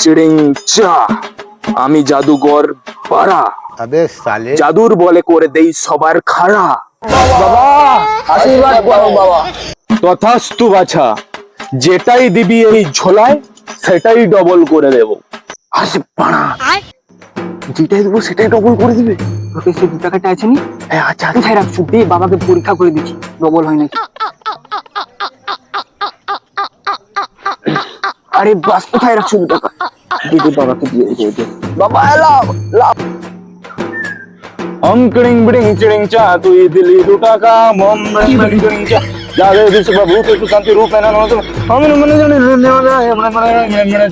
চিড়িং চা। আমি জাদুঘর পাড়া। জাদুর বলে করে দেই সবার খাড়া। বাবা আশীর্বাদ করো বাবা। তথাস্তু বাছা যেটাই দিবি এই ঝোলায় সেটাই ডবল করে দেব। আসি পাড়া। যেটাই দেবো সেটাই ডবল করে দিবে। তোকে সে দু টাকাটা আছে নি? হ্যাঁ আচ্ছা আচ্ছা বাবাকে পরীক্ষা করে দিচ্ছি। ডবল হয় নাকি? আরে বাস কোথায় রাখছো দু টাকা দে দে বাবাকে দিয়ে দে দে বাবা লাভ হম ক্রিং বিড়িং চিড়িং চা তুই দিলি দু টাকা মম বিড়িং চা যাদের ভূত একটু শান্তি রূপ এনা নতুন আমি মনে জানি মানে মানে মানে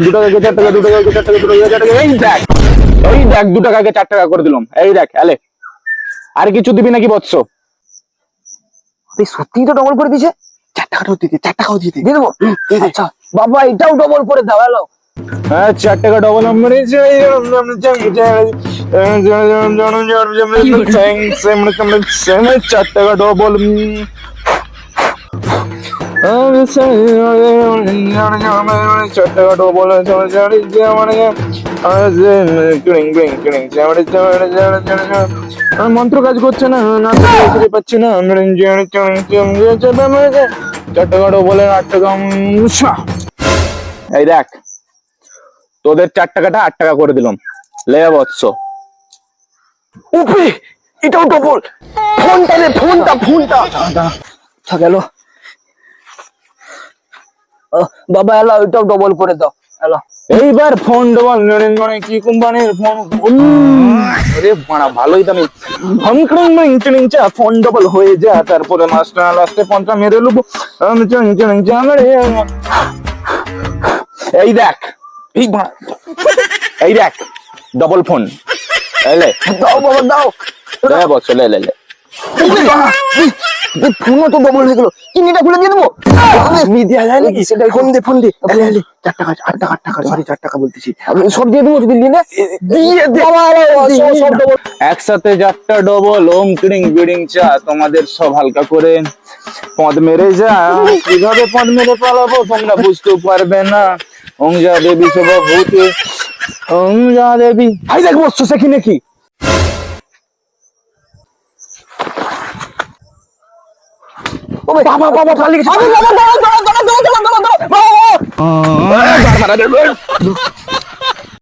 দু টাকা চার টাকা দু টাকা চার টাকা দু টাকা চার টাকা এই দেখ এই দেখ দু টাকাকে চার টাকা করে দিলাম এই দেখ এলে আর কিছু দিবি নাকি বৎস তুই সত্যিই তো ডবল করে চার টাকাটাও দিতে চার টাকাও দিতে দিয়ে দেবো আচ্ছা বাবা এটাও ডবল করে দাও এলাও হ্যাঁ চার টাকা ডবল চার টাকা ডবল চার টাকা ডবল মন্ত্র কাজ করছে না না পাচ্ছি না চার বলে সা। এই দেখ তোদের চার টাকাটা আট টাকা করে দিলাম। লে বৎস। উপে এটাও ডবল ফোনটা রে ফোনটা ফোনটা। গেল বাবা এলো ওইটাও ডবল করে দাও। এলাও এইবার ফোন ডবল মানে কি কোম্পানির ফোন আরে বাড়া ভালোই দামি। হমক্রিং মিং চিং চা ফোন ডবল হয়ে যা তারপরে মাস্টার লাস্টে পঞ্চা মেরে লুবো। আমি চিং চিং চা এই দেখ এই বাড়া এই দেখ ডবল ফোন এলে দাও বাবা দাও। লে বৎস লে লে লে ফোনও তো ডবল হয়ে গেল। খুলে দিয়ে দেবো? মি দেওয়া যায় নাকি? সেটা ফোন দে ফোন দে। চার টাকা আট টাকা আট টাকা সরি চার টাকা বলতেছি। আমি সব দিয়ে দেবো যদি নিয়ে নে। দিয়ে একসাথে চারটা ডবল ওম ক্রিং বিডিং চা তোমাদের সব হালকা করে পদ মেরে যা। কীভাবে পদ মেরে পালাবো তোমরা বুঝতেও পারবে না। ওং যা দেবী সবা ভূতে। ওং যা দেবী। ভাই দেখ বসছো সে কি? বাবা বাবা গেছে বাবা দাঁড়াও দাঁড়াও দাঁড়াও দাঁড়াও দাঁড়াও দাঁড়াও বাবা মারা দেবে